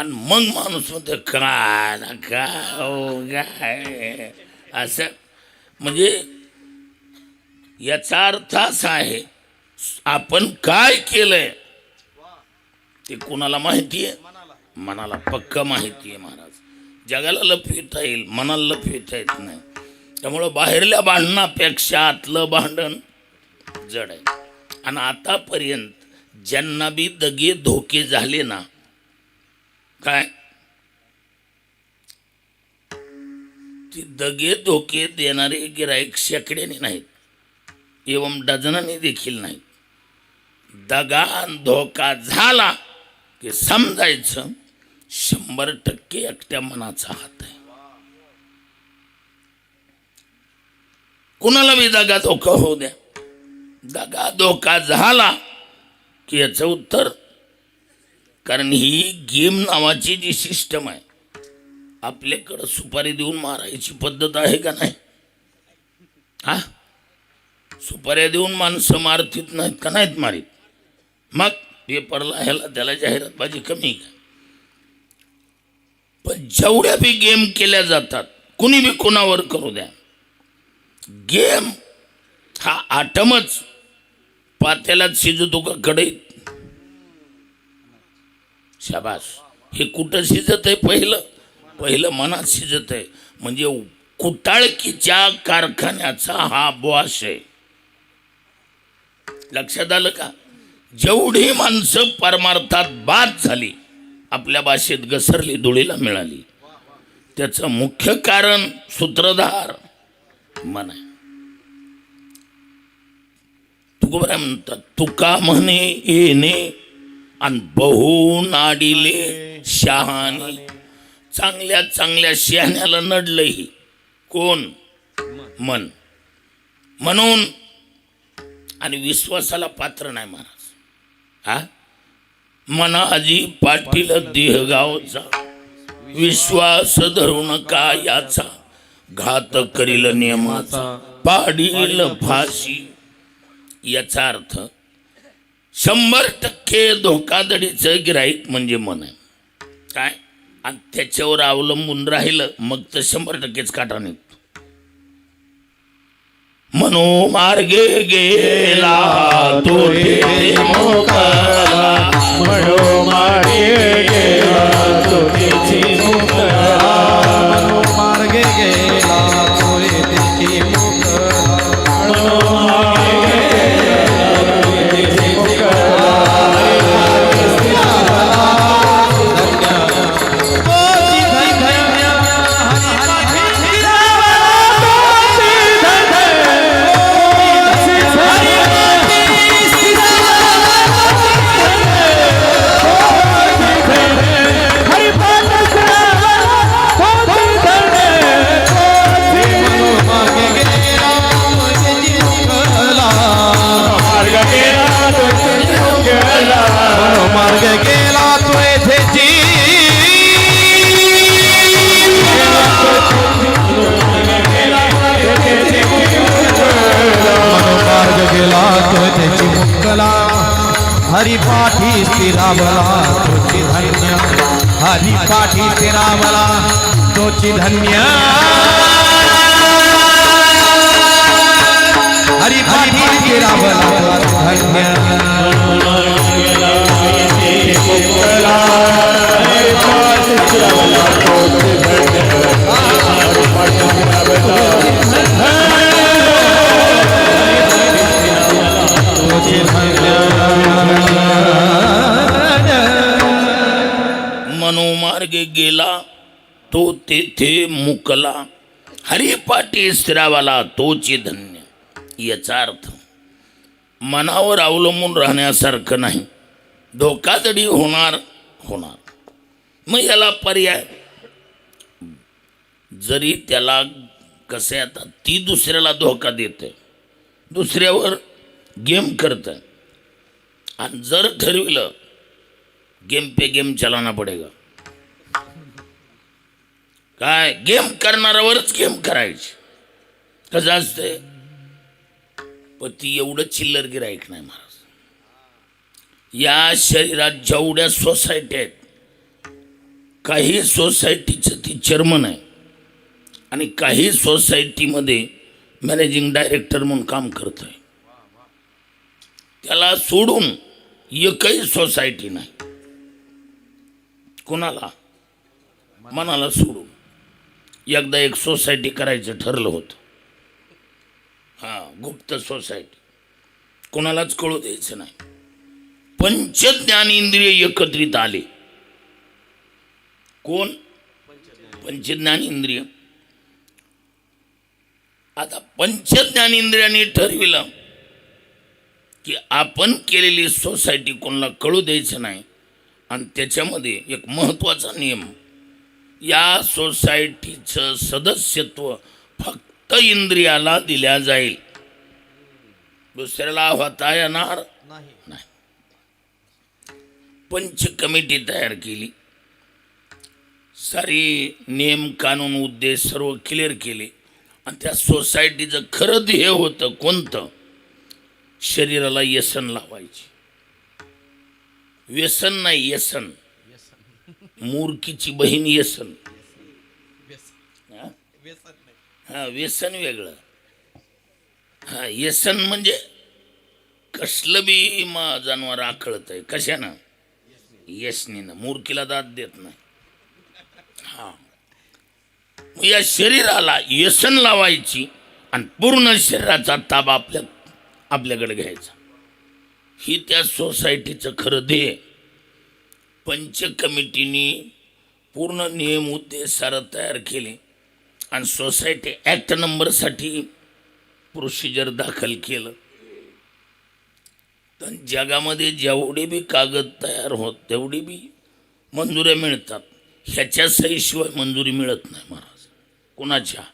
आणि मग माणूस म्हणतो का ना काय हो, असं. म्हणजे याचा अर्थ असा आहे आपण काय केलंय ते कोणाला माहिती आहे मनाला पक्क माहिती आहे महाराज. जगाला लपविता येईल मनाला लपविता येत नाही. त्यामुळं बाहेरल्या भांडणापेक्षा आतलं भांडण जड आहे. आणि आतापर्यंत ज्यांना बी दगे धोके झाले ना काय? ती दगे धोके देणारे गिराईक शेकड्याने नाहीत. एवं डझनाने देखील नाहीत. दगा धोका झाला की समजायचं शंभर टक्के एकट्या मनाचा हात आहे. कुणाला बी दगा धोका होऊ द्या. दगा धोका झाला की याचं उत्तर कारण ही गेम नावाची जी सिस्टम आहे आपल्याकडं सुपारी देऊन मारायची पद्धत आहे का नाही? हा? सुपाऱ्या देऊन माणसं मारतीत नाहीत का नाहीत मारीत? मग पेपरला ह्याला त्याला जाहिरातबाजी कमी आहे का? पण जेवढ्या बी गेम केल्या जातात कुणी बी कोणावर करू द्या. गेम हा आटमच. पात्यालाच शिजतो का कढईत. शाबास. हे कुठं शिजत आहे पहिलं? पहिलं मनात शिजत आहे म्हणजे कुटाळकीच्या कारखान्याचा हा बॉस आहे. लक्षात आलं का? जेवढी माणसं परमार्थात बाद झाली आपल्या भाषेत घसरली धुळीला मिळाली. त्याचं मुख्य कारण सूत्रधार मन आहे. तुकोबरा म्हणतात तुका म्हणे येणे आणि बहु नाडिले शहाणे. चांगल्या चांगल्या शहाण्याला नडलंही कोण? मन. म्हणून आणि विश्वासाला पात्र नाही महाराज. हा? मना आजी पाटील देहगावचा विश्वास धरू नका याचा घात करील नियमाचा पाडील फाशी. याचा अर्थ शंभर टक्के धोकाधडीचं गिराईक म्हणजे मन आहे. काय? आणि त्याच्यावर अवलंबून राहिलं मग तर शंभर टक्केच काटा निघतो. मनोमार्गे गेला तो तेथे गेला तो पाठी स्थिरावला तोची धन्य. हरी पाठी ते स्थिरावला तोची धन्य. हरी पाठी ते तोची धन्य. तोची मनोमार्गे गेला तो तेथे मुकला. हरिपाठी स्थिरावाला तोचे धन्य. याचा अर्थ मनावर अवलंबून राहण्यासारखं नाही. धोकाधडी होणार होणार. मग याला पर्याय. जरी त्याला कसे आता ती दुसऱ्याला धोका देते. दुसऱ्यावर गेम करतं. आणि जर ठरविलं गेम पे गेम चलाना पडेगा. काय गेम करणाऱ्यावरच गेम करायची. कसं असतंय? पण ती एवढं चिल्लर गिरायक नाही महाराज. या शरीरात जेवढ्या सोसायटी आहेत काही सोसायटीचं ती चेअरमन आहे. आणि काही सोसायटीमध्ये मॅनेजिंग डायरेक्टर म्हणून काम करत आहे त्याला सोडून एकही सोसायटी नाही. कोणाला? मनाला सोडून. एकदा एक सोसायटी करायचं ठरलं होतं. हां गुप्त सोसायटी कोणालाच कळू द्यायचं नाही. पंचज्ञान इंद्रिय एकत्रित आले. कोण? पंचज्ञान इंद्रिय. आता पंचज्ञान इंद्रियाने ठरविलं की आपण केलेली सोसायटी कोणाला कळू द्यायचं नाही. आणि त्याच्यामध्ये एक महत्त्वाचा नियम या सोसायटीचं सदस्यत्व फक्त इंद्रियाला दिल्या जाईल. दुसऱ्याला होता येणार? नाही. पंच कमिटी तयार केली. सारी नियम कानून उद्देश सर्व क्लिअर केले. आणि त्या सोसायटीचं खरं ध्येय होतं कोणतं? शरीराला व्यसन लावायची. व्यसन नाही व्यसन. मूर्खीची बहीण व्यसन. हा? व्यसन हा वेगळं. हा व्यसन म्हणजे कसलं बी मा जनावर आखळत आहे कशानं? यशनीनं. मूर्खीला दाद देत नाही. हा. या शरीराला व्यसन लावायची आणि पूर्ण शरीराचा ताबा आपल्या आपल्याकडे घ्यायचा. ही त्या सोसायटीचं खरं ध्येय. पंच कमिटीने पूर्ण नियम उद्देश सारं तयार केले. आणि सोसायटी ॲक्ट नंबरसाठी प्रोसिजर दाखल केलं. तर जगामध्ये जेवढे बी कागद तयार होत तेवढी बी मंजुऱ्या मिळतात. ह्याच्या सहीशिवाय मंजुरी मिळत नाही महाराज. कुणाच्या?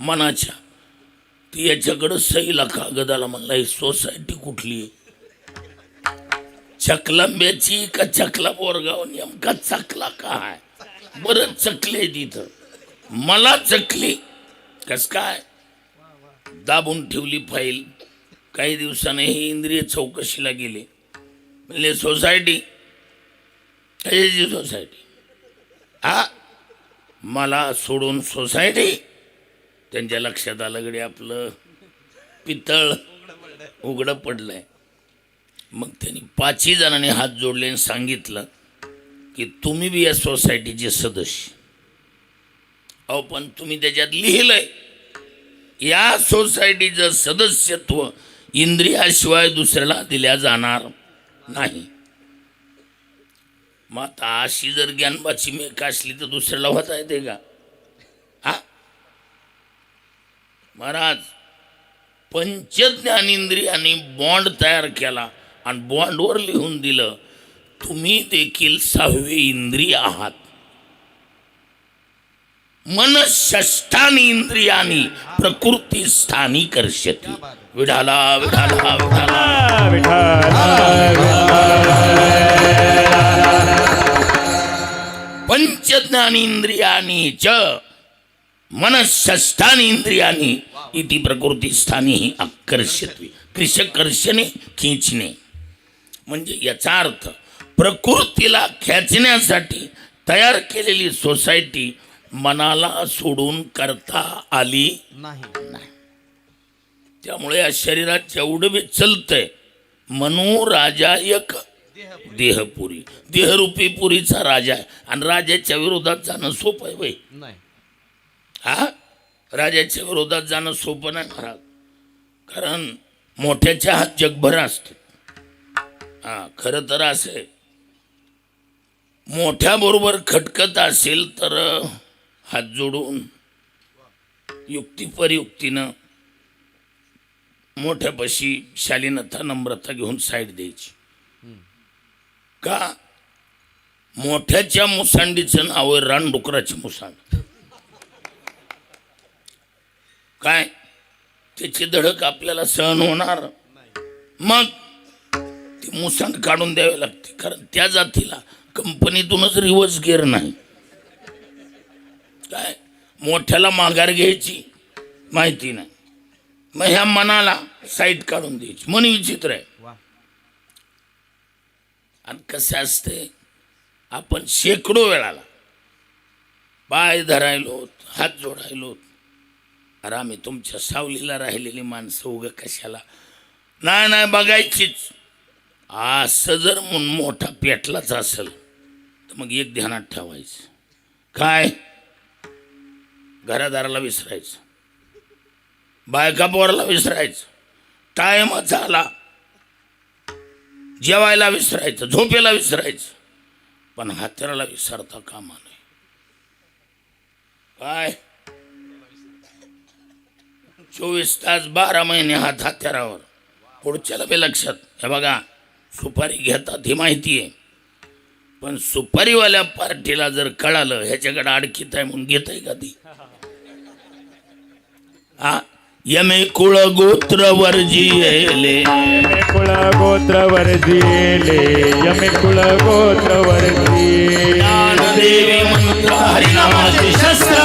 मनाच्या. ती याच्याकडं सहीला कागदाला म्हणला ही सोसायटी कुठली आहे? चकलांब्याची का चकला बोरगाव नेमका चकला काय? बरं चकले तिथं. मला चकली. कस काय? दाबून ठेवली फाईल. काही दिवसाने हे इंद्रिय चौकशीला गेले. म्हणजे सोसायटी. कशाची सोसायटी? हा मला सोडून सोसायटी? त्यांच्या लक्षात आलं गडे आपलं. पितळ. उघडं पडलंय. मग त्यांनी पाचही जणांनी हात जोडले आणि सांगितलं की तुम्ही बी या सोसायटीचे सदस्य. अहो पण तुम्ही त्याच्यात लिहिलंय या सोसायटीचं सदस्यत्व इंद्रियाशिवाय दुसऱ्याला दिल्या जाणार नाही. मग आता अशी जर ज्ञानबाची मेक असली तर दुसऱ्याला होता येते का? हा? महाराज पंचज्ञान इंद्रियाने बॉन्ड तयार केला. आणि बॉन्डवर लिहून दिलं तुम्ही देखील सहावे इंद्रिय आहात. मन षष्ठानी इंद्रियानी प्रकृती स्थानी कर्षती. विढाला विढाला विढाला. पंचज्ञानी इंद्रियानी च मनषष्ठानी इंद्रियानी इति प्रकृती स्थानी ही कृषकर्षणे खिंचणे. म्हणजे याचा अर्थ प्रकृतीला खेचण्यासाठी तयार केलेली सोसायटी मनाला सोडून करता आली नाही. त्यामुळे या शरीरात जेवढं बी चलतंय मनो राजा एक देहपुरी. देहरूपी पुरीचा राजा आहे. आणि राजाच्या विरोधात जाणं सोपं आहे नाही. हा राजाच्या विरोधात जाणं सोपं नाही महाराज. कारण मोठ्याच्या हात जगभर असते. हा खरं तर असे मोठ्याबरोबर खटकत असेल तर हात जोडून युक्तिपरयुक्तीनं मोठ्यापाशी शालीनता नम्रता घेऊन साईड द्यायची. का? मोठ्याच्या मुसांडीचं नाव आहे रानडुकराची मुसांड. काय? त्याची धडक आपल्याला सहन होणार? मग ती मुसांड काढून द्यावी लागते. कारण त्या जातीला कंपनीतूनच रिवर्स गिअर नाही. काय? मोठ्याला माघार घ्यायची माहिती नाही. मग ह्या मनाला साईट काढून द्यायची. मन विचित्र आहे. आणि कसं असते? आपण शेकडो वेळाला पाय धरायलो हात जोडायलो अरे आम्ही तुमच्या सावलीला राहिलेली माणसं उगं कशाला? नाही नाही बघायचीच. असं जर म्हणून मोठा पेटलाच असेल तर मग एक ध्यानात ठेवायचं. काय? घरादाराला विसरायचं. बायका पोराला विसरायचं. टायमच आला जेवायला विसरायचं झोपेला विसरायचं. पण हात्याला विसरता कामा नये. काय? चोवीस तास बारा महिने हात हत्यारावर पुढच्याला बी लक्षात. हे बघा सुपारी घेतात ही माहिती आहे. पण सुपारीवाल्या पार्टीला जर कळालं ह्याच्याकडे अडकीत आहे म्हणून घेत आहे का ती? हा? यमे कुळ गोत्र वर्जियेले यमे कुळ गोत्र वर्जिले यमे कुळ गोत्र वर्जिले देवी मंत्र हरिनामाचे शस्त्र.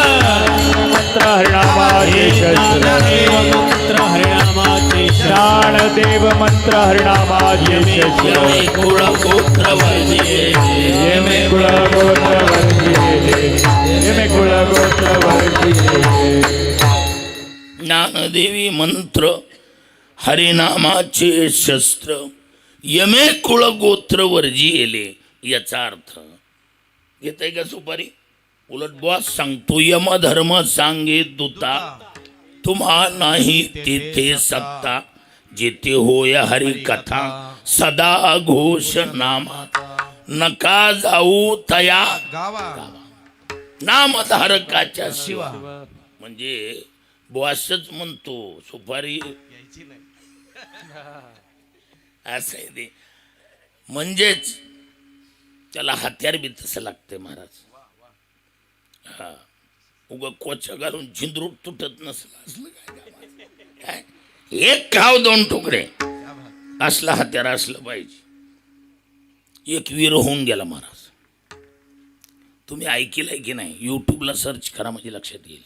मंत्र हरिणामाचे शस्त्र. मंत्र हरिनामाचे ज्ञान देव मंत्र हरिणामाचे शस्त्र यमे कुळ गोत्र वर्जियेले यमे कुळ गोत्र वर्जिले यमे कुळ गोत्र वर्जिले ज्ञानदेवी मंत्र हरिनामाचे शस्त्र यमे कुळ गोत्र वर्जियेले याचा अर्थ घेत का सुपारी? उलट बॉस सांगतो यम धर्म सांगे दूता। तुम्हा नाही तेथे सत्ता जेथे होय हरी कथा सदा घोष नामा नका जाऊ तया. गावा नामधारकाच्या शिवा. म्हणजे बॉसच म्हणतो सुपारी. असं आहे ते. म्हणजेच त्याला हत्यार बी तसं लागते महाराज. हा. उग कोचा घालून झिंदरूट तुटत नसलं असलं काय काय? एक खाव दोन तुकडे असलं हत्यार असलं पाहिजे. एक वीर होऊन गेला महाराज. तुम्ही ऐकलंय की नाही? यूट्यूबला सर्च करा म्हणजे लक्षात येईल.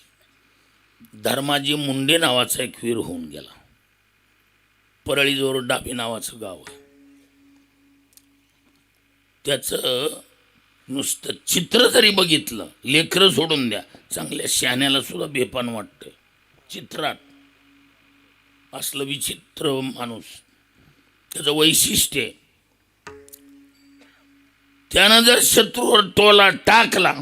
धर्माजी मुंडे नावाचा एक वीर होऊन गेला. परळीजवळ डाबी नावाचं गाव आहे. त्याचं नुसतं चित्र जरी बघितलं लेखरं सोडून द्या चांगल्या शहाण्याला सुद्धा बेपान वाटतं चित्रात असलं विचित्र माणूस त्याचं वैशिष्ट्य आहे. त्यानं जर शत्रूवर टोला टाकला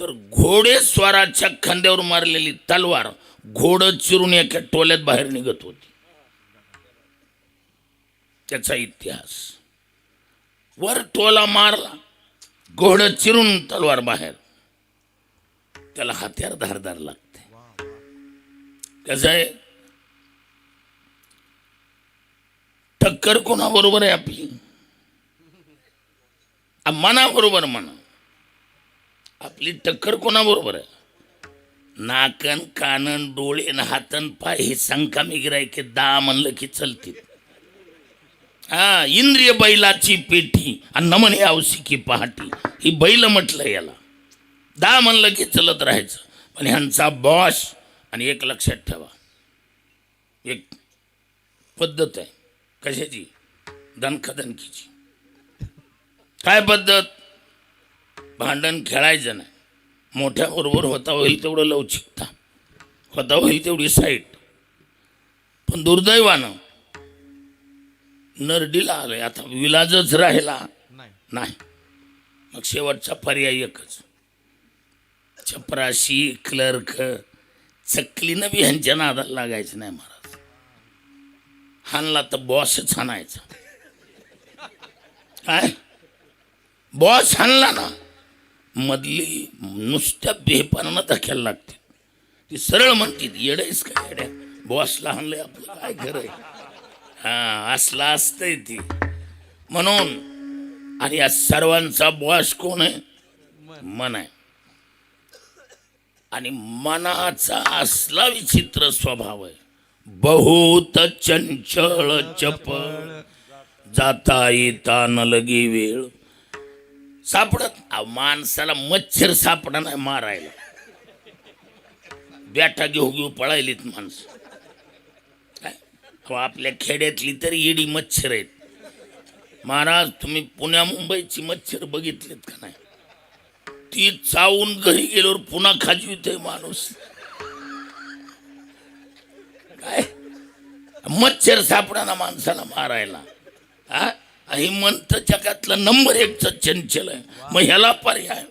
तर घोडेस्वाराच्या खांद्यावर मारलेली तलवार घोड चिरून एका टोल्यात बाहेर निघत होती. त्याचा इतिहास. वर टोला मारला. घोड चिरून तलवार बाहेर. त्याला हत्यार धारदार लागते. कसं आहे टक्कर कोणाबरोबर आहे आपली? मनाबरोबर म्हणा. आपली टक्कर कोणाबरोबर आहे? नाकन कानन डोळे न हातन पाय हे संकामी गिरायके दहा म्हणलं की चलतील हा इंद्रिय बैलाची पेटी आणि नमन औसिकी पहाटी. ही बैल म्हटलं याला. दहा म्हणलं की चलत राहायचं. पण ह्यांचा बॉस आणि एक लक्षात ठेवा. एक पद्धत आहे. कशाची? दणखदणकीची. काय पद्धत? भांडण खेळायचं नाही. मोठ्याबरोबर होता होईल तेवढं लवचिकता. होता होईल तेवढी साईट. पण दुर्दैवानं नरडीला आलंय. आता विलाजच राहिला. नाही. मग शेवटचा पर्याय एकच. चपराशी क्लर्क चकलीनं बी ह्यांच्या नादाला लागायचं नाही महाराज. हाणला तर बॉसच हाणायचा. काय? बॉस हाणला ना मधली नुसत्या बेपानानं धक्याला लागते. ती सरळ म्हणते येडायस का येड्या? बॉसला हाणलंय आपलं काय खरंय हा असला असतंय ती. म्हणून आणि या सर्वांचा बॉस कोण आहे? मन आहे. आणि मनाचा असला विचित्र स्वभाव आहे. बहुत चंचळ चपळ जाता येता न लगी वेळ. सापडत? माणसाला मच्छर सापडा नाही मारायला. बॅटा घेऊ घेऊ पळायलीत माणसं. अहो, आपल्या खेड्यातली तरी येडी मच्छर आहेत. महाराज तुम्ही पुण्या मुंबईची मच्छर बघितलीत का नाही? ती चावून घरी गेल्यावर पुन्हा खाजवितोय माणूस. काय? मच्छर सापडाना माणसाला मारायला. हा? हे मंत्र जगातलं नंबर एकचं चंचल आहे. मग ह्याला पर्याय.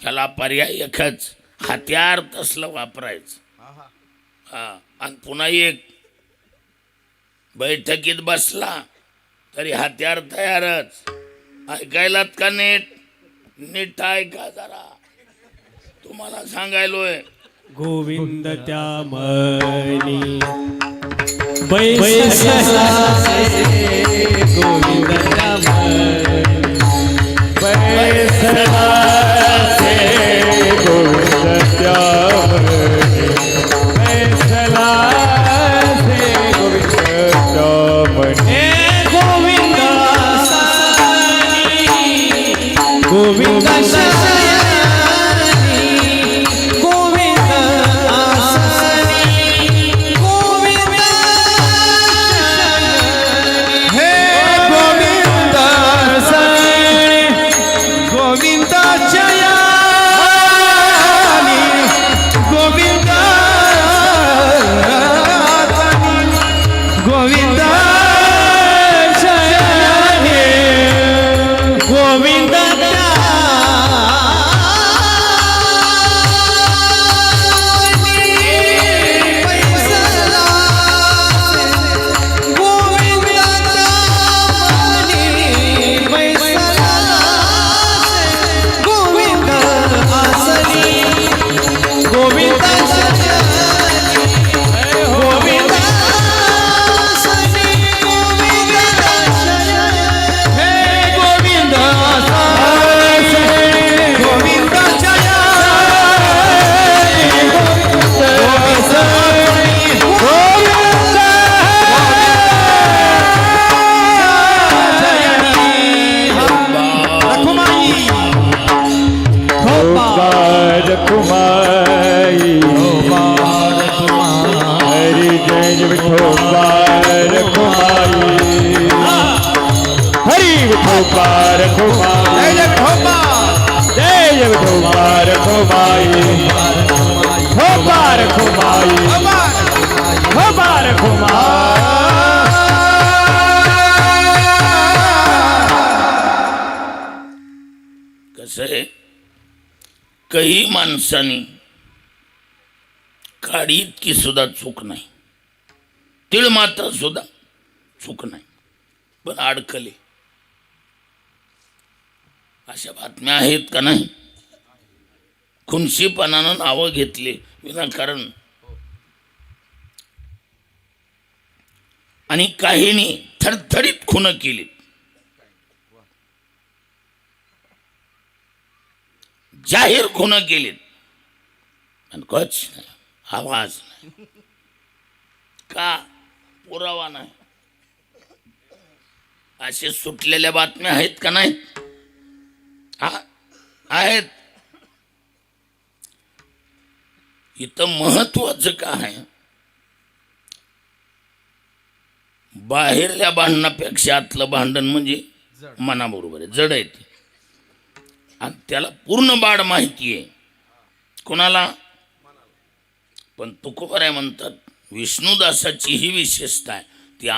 ह्याला पर्याय एकच. हत्यार तसलं वापरायचं. हा. आणि पुन्हा एक. बैठकीत बसला तरी हत्यार तयारच. ऐकायलात का नीट? नीट ऐका जरा. तुम्हाला सांगायलोय गोविंद त्या मनी गोविंद त्या गोविंद त्या गोविंद गोविंद कसं आहे काही माणसाने काडी इतकी सुद्धा चूक नाही. तिळ मात्र सुद्धा चूक नाही. पण अडकले. अशा बातम्या आहेत का नाही? खुनशीपणानं नावं घेतले विनाकारण आणि काहींनी थरथरीत खुनं केली. जाहीर खुनं आणि कच नाही आवाज नाही. का पुरावा नाही? असे सुटलेल्या बातम्या आहेत का नाहीत हा आहेत. इथं महत्वाचं काय आहे? बाहेरल्या भांडणापेक्षा आतलं भांडण म्हणजे मनाबरोबर आहे. जड आहे ते. आणि त्याला पूर्ण बाड माहिती आहे. कोणाला? पण तुकोबराय म्हणतात विष्णुदासाची ही विशेषता आहे. ती